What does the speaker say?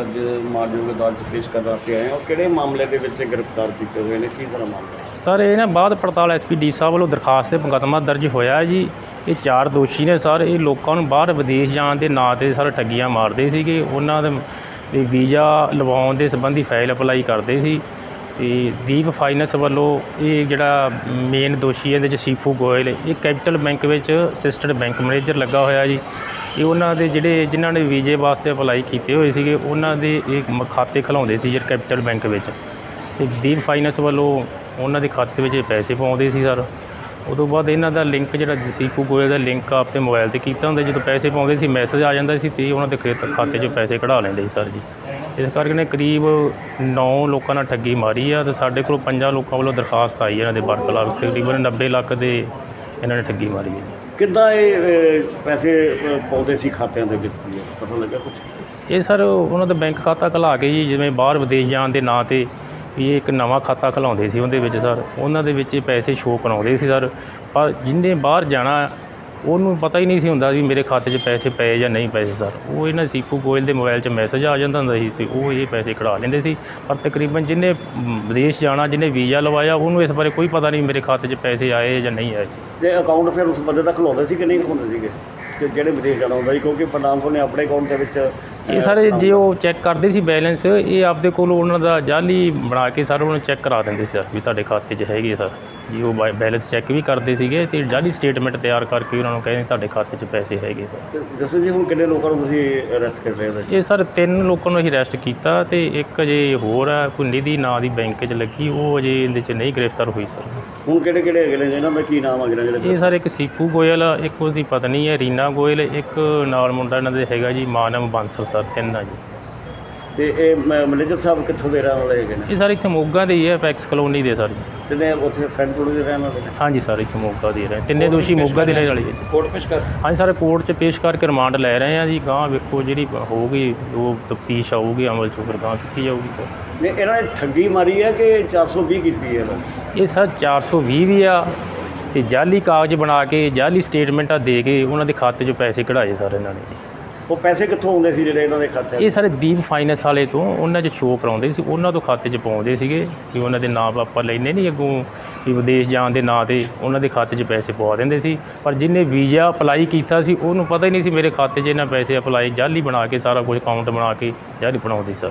ਅੱਜ ਮਾਨਯੋਗ ਅਦਾਲਤ 'ਚ ਪੇਸ਼ ਕਰਨ ਕੇ ਆਏ ਹੋ। ਕਿਹੜੇ ਮਾਮਲੇ ਦੇ ਵਿੱਚ ਗ੍ਰਿਫਤਾਰ ਕੀਤੇ ਹੋਏ ਨੇ? ਕੀ ਸਾਰਾ ਮਾਮਲਾ ਸਰ, ਇਹ ਨਾ ਬਾਅਦ ਪੜਤਾਲ ਐਸਪੀਡੀ ਸਾਹਿਬ ਵੱਲੋਂ ਦਰਖਾਸਤ ਤੇ ਮੁਕੱਦਮਾ ਦਰਜ ਹੋਇਆ ਹੈ ਜੀ। ਇਹ ਚਾਰ ਦੋਸ਼ੀ ਨੇ ਸਰ, ਇਹ ਲੋਕਾਂ ਨੂੰ ਬਾਹਰ ਵਿਦੇਸ਼ ਜਾਣ ਦੇ ਨਾਂ ਤੇ ਸਰ ਠੱਗੀਆਂ ਮਾਰਦੇ ਸੀਗੇ। ਉਹਨਾਂ ਦੇ ਵੀ ਵੀਜ਼ਾ ਲਵਾਉਣ ਦੇ ਸੰਬੰਧੀ ਫਾਈਲ ਅਪਲਾਈ ਕਰਦੇ ਸੀ। ਤੇ ਦੀਪ ਫਾਈਨੈਂਸ ਵੱਲੋਂ ਇਹ ਜਿਹੜਾ ਮੇਨ ਦੋਸ਼ੀ ਇਹਦੇ ਚ ਸੀਫੂ ਗੋਇਲ ਇਹ ਕੈਪੀਟਲ ਬੈਂਕ ਵਿੱਚ ਅਸਿਸਟੈਂਟ ਬੈਂਕ ਮੈਨੇਜਰ ਲੱਗਾ ਹੋਇਆ ਜੀ। ਇਹ ਉਹਨਾਂ ਦੇ ਜਿਹੜੇ ਜਿਨ੍ਹਾਂ ਨੇ ਵੀਜ਼ੇ ਵਾਸਤੇ ਅਪਲਾਈ ਕੀਤੇ ਹੋਏ ਸੀਗੇ, ਉਹਨਾਂ ਦੇ ਇਹ ਮ- ਖਾਤੇ ਖਲਾਉਂਦੇ ਸੀ ਜਿਹੜਾ ਕੈਪੀਟਲ ਬੈਂਕ ਵਿੱਚ। ਤੇ ਦੀਪ ਫਾਈਨੈਂਸ ਵੱਲੋਂ ਉਹਨਾਂ ਦੇ ਖਾਤੇ ਵਿੱਚ ਇਹ ਪੈਸੇ ਪਾਉਂਦੇ ਸੀ ਸਰ। ਉਦੋਂ ਬਾਅਦ ਇਹਨਾਂ ਦਾ ਲਿੰਕ ਜਿਹੜਾ ਸੀਪੂ ਗੋਇਲ ਦਾ ਲਿੰਕ ਆਪਦੇ ਮੋਬਾਈਲ ਤੇ ਕੀਤਾ ਹੁੰਦਾ, ਜਦੋਂ ਪੈਸੇ ਪਾਉਂਦੇ ਸੀ, ਮੈਸੇਜ ਆ ਜਾਂਦਾ ਸੀ ਤੇ ਉਹਨਾਂ ਦੇ ਖੇਤ ਖਾਤੇ 'ਚੋਂ ਪੈਸੇ ਕਢਾ ਲੈਂਦੇ ਸੀ ਸਰ ਜੀ। ਇਸ ਕਰਕੇ ਨੇ ਕਰੀਬ 9 ਲੋਕਾਂ ਨਾਲ ਠੱਗੀ ਮਾਰੀ ਆ ਤੇ ਸਾਡੇ ਕੋਲ ਪੰਜਾਂ ਲੋਕਾਂ ਵੱਲੋਂ ਦਰਖਾਸਤ ਆਈ ਹੈ ਇਹਨਾਂ ਦੇ ਬਰਖਲਾਫ ਤਕਰੀਬਨ 90 ਲੱਖ ਦੇ ਇਹਨਾਂ ਨੇ ਠੱਗੀ ਮਾਰੀ ਹੈ ਕਿੱਦਾਂ ਇਹ ਅਹ, ਪੈਸੇ ਅਹ, ਪਾਉਂਦੇ ਸੀ ਖਾਤਿਆਂ ਦੇ ਵਿੱਚ ਜੀ? ਪਤਾ ਲੱਗਾ ਕੁਝ ਇਹ ਸਰ ਉਹਨਾਂ ਦਾ ਬੈਂਕ ਖਾਤਾ ਖੁਲਾ ਕੇ ਜੀ ਜਿਵੇਂ ਬਾਹਰ ਵਿਦੇਸ਼ ਜਾਣ ਦੇ ਨਾਂ ਤੇ ਵੀ ਇਹ ਇੱਕ ਨਵਾਂ ਖਾਤਾ ਖੁਲਾਉਂਦੇ ਸੀ ਉਹਦੇ ਵਿੱਚ ਸਰ। ਉਹਨਾਂ ਦੇ ਵਿੱਚ ਇਹ ਪੈਸੇ ਸ਼ੋਅ ਕਰਾਉਂਦੇ ਸੀ ਸਰ। ਪਰ ਜਿੰਨੇ ਬਾਹਰ ਜਾਣਾ ਉਹਨੂੰ ਪਤਾ ਹੀ ਨਹੀਂ ਸੀ ਹੁੰਦਾ ਸੀ ਮੇਰੇ ਖਾਤੇ 'ਚ ਪੈਸੇ ਪਏ ਜਾਂ ਨਹੀਂ ਪਏ ਸਰ। ਉਹ ਇਹਨਾਂ ਸੀਕੂ ਗੋਇਲ ਦੇ ਮੋਬਾਈਲ 'ਚ ਮੈਸੇਜ ਆ ਜਾਂਦਾ ਹੁੰਦਾ ਸੀ ਤੇ ਉਹ ਇਹ ਪੈਸੇ ਕਢਾ ਲੈਂਦੇ ਸੀ। ਪਰ ਤਕਰੀਬਨ ਜਿਹਨੇ ਵਿਦੇਸ਼ ਜਾਣਾ, ਜਿਹਨੇ ਵੀਜ਼ਾ ਲਵਾਇਆ, ਉਹਨੂੰ ਇਸ ਬਾਰੇ ਕੋਈ ਪਤਾ ਨਹੀਂ ਮੇਰੇ ਖਾਤੇ 'ਚ ਪੈਸੇ ਆਏ ਜਾਂ ਨਹੀਂ ਆਏ। ਜੇ ਅਕਾਊਂਟ ਫਿਰ ਉਸ ਬੰਦੇ ਦਾ ਖੁਲਾਉਂਦੇ ਸੀ ਕਿ ਨਹੀਂ ਖੁਲਾਉਂਦੇ ਸੀਗੇ? ਕਿ ਜਿਹੜੇ ਵਿਦੇਸ਼ ਜਾਣਾ ਹੁੰਦਾ ਸੀ ਕਿਉਂਕਿ ਫਰਨਾਂਸੋ ਨੇ ਆਪਣੇ ਅਕਾਊਂਟ ਦੇ ਵਿੱਚ ਇਹ ਸਾਰੇ ਜੇ ਉਹ ਚੈੱਕ ਕਰਦੇ ਸੀ ਬੈਲੈਂਸ ਇਹ ਆਪਦੇ ਕੋਲ ਉਹਨਾਂ ਦਾ ਜਾਲੀ ਬਣਾ ਕੇ ਸਰ ਉਹਨੂੰ ਚੈੱਕ ਕਰਾ ਦਿੰਦੇ ਸੀ ਸਰ ਵੀ ਤੁਹਾਡੇ ਖਾਤੇ 'ਚ ਹੈਗੇ ਸਰ। ਜੀ ਉਹ ਬੈਲੈਂਸ ਚੈੱਕ ਵੀ ਕਰਦੇ ਸੀਗੇ ਤੇ ਜਾਲੀ ਸਟੇਟਮੈਂਟ ਤਿਆਰ ਕਰਕੇ ਉਹਨਾਂ ਨੂੰ ਕਹਿੰਦੇ ਤੁਹਾਡੇ ਖਾਤੇ 'ਚ ਪੈਸੇ ਹੈਗੇ ਸਰ ਦੱਸੋ ਜੀ ਹੁਣ ਕਿੰਨੇ ਲੋਕਾਂ ਨੂੰ ਤੁਸੀਂ ਅਰੈਸਟ ਕਰ ਰਹੇ ਹੋ ਜੀ ਇਹ ਸਰ ਤਿੰਨ ਲੋਕਾਂ ਨੂੰ ਅਸੀਂ ਅਰੈਸਟ ਕੀਤਾ ਤੇ ਇੱਕ ਅਜੇ ਹੋਰ ਹੈ ਕੋਈ ਨਿਧੀ ਨਾਂ ਦੀ ਬੈਂਕ 'ਚ ਲੱਗੀ ਉਹ ਅਜੇ ਇਹਦੇ 'ਚ ਨਹੀਂ ਗ੍ਰਿਫਤਾਰ ਹੋਈ ਸਰ। ਹੁਣ ਕਿਹੜੇ ਕਿਹੜੇ ਹੈਗੇ ਨੇ ਇਹਨਾਂ ਦਾ ਕੀ ਨਾਮ ਹੈ ਜਿਹੜੇ ਇਹ ਸਰ ਇੱਕ ਸੀਪੂ ਗੋਇਲ ਆ, ਇੱਕ ਉਹਦੀ ਪਤਨੀ ਹੈ ਰੀਨਾ ਗੋਇਲ ਇੱਕ ਨਾਲ ਮੁੰਡਾ ਇਹਨਾਂ ਦੇ ਹੈਗਾ ਜੀ ਮਾਨਵ ਬਾਂਸਲ ਸਰ ਤਿੰਨ ਆ ਜੀ। ਤੇ ਇਹ ਮ- ਮੈਨੇਜਰ ਸਾਹਿਬ ਕਿੱਥੋਂ ਦੇ ਰਹਿਣ ਵਾਲੇ ਹੈਗੇ ਨੇ? ਇਹ ਸਰ ਇੱਥੇ ਮੋਗਾ ਦੇ ਹੀ ਹੈ ਪੈਕਸ ਕਲੋਨੀ ਦੇ ਸਰ ਜੀ। ਜਿਹਨੇ ਉੱਥੇ ਫਰੈਂਡਪੁਰ ਦੇ ਰਹਿਣ ਵਾਲੇ ਨੇ? ਹਾਂਜੀ ਸਰ ਇੱਥੇ ਮੋਗਾ ਦੇ ਰਹੇ ਤਿੰਨੇ ਦੋਸ਼ੀ ਮੋਗਾ ਦੇ ਰਹਿਣ ਵਾਲੇ ਹੈ ਜੀ। ਕੋਰਟ ਪੇਸ਼ ਕਰ ਹਾਂਜੀ ਸਰ ਕੋਰਟ 'ਚ ਪੇਸ਼ ਕਰਕੇ ਰਿਮਾਂਡ ਲੈ ਰਹੇ ਆ ਜੀ ਗਾਂ ਵੇਖੋ ਜਿਹੜੀ ਹੋਊਗੀ ਉਹ ਤਫਤੀਸ਼ ਆਊਗੀ ਅਮਲ 'ਚ ਫਿਰ ਗਾਂ ਕੀਤੀ ਜਾਊਗੀ ਸਰ। ਨੇ ਇਹਨਾਂ ਨੇ ਠੱਗੀ ਮਾਰੀ ਹੈ ਕਿ 420 ਕੀਤੀ ਹੈ ਨੇ? ਇਹ ਸਰ 420 ਵੀ ਆ ਤੇ ਜਾਲੀ ਕਾਗਜ਼ ਬਣਾ ਕੇ ਜਾਲੀ ਸਟੇਟਮੈਂਟਾਂ ਦੇ ਕੇ ਉਹਨਾਂ ਦੇ ਖਾਤੇ 'ਚੋਂ ਪੈਸੇ ਕਢਾਏ ਸਰ ਇਹਨਾਂ ਨੇ ਜੀ। ਉਹ ਪੈਸੇ ਕਿੱਥੋਂ ਆਉਂਦੇ ਸੀ ਜਿਹੜੇ ਇਹਨਾਂ ਦੇ ਖਾਤੇ ਇਹ ਸਾਰੇ ਦੀਪ ਫਾਈਨੈਂਸ ਵਾਲੇ ਤੋਂ ਉਹਨਾਂ 'ਚ ਸ਼ੋਅ ਕਰਾਉਂਦੇ ਸੀ ਉਹਨਾਂ ਤੋਂ ਖਾਤੇ 'ਚ ਪਾਉਂਦੇ ਸੀਗੇ ਕਿ ਉਹਨਾਂ ਦੇ ਨਾਮ ਆਪਾਂ ਲੈਨੇ ਨਹੀਂ ਅੱਗੋਂ ਵੀ ਵਿਦੇਸ਼ ਜਾਣ ਦੇ ਨਾਂ ਤੇ ਉਹਨਾਂ ਦੇ ਖਾਤੇ 'ਚ ਪੈਸੇ ਪਵਾ ਦਿੰਦੇ ਸੀ। ਪਰ ਜਿਹਨੇ ਵੀਜ਼ਾ ਅਪਲਾਈ ਕੀਤਾ ਸੀ ਉਹਨੂੰ ਪਤਾ ਹੀ ਨਹੀਂ ਸੀ ਮੇਰੇ ਖਾਤੇ 'ਚ ਇਹਨਾਂ ਪੈਸੇ ਅਪਲਾਈ ਜਾਲੀ ਬਣਾ ਕੇ ਸਾਰਾ ਕੁਝ ਅਕਾਊਂਟ ਬਣਾ ਕੇ ਜਾਲੀ ਬਣਾਉਂਦੇ ਸਰ।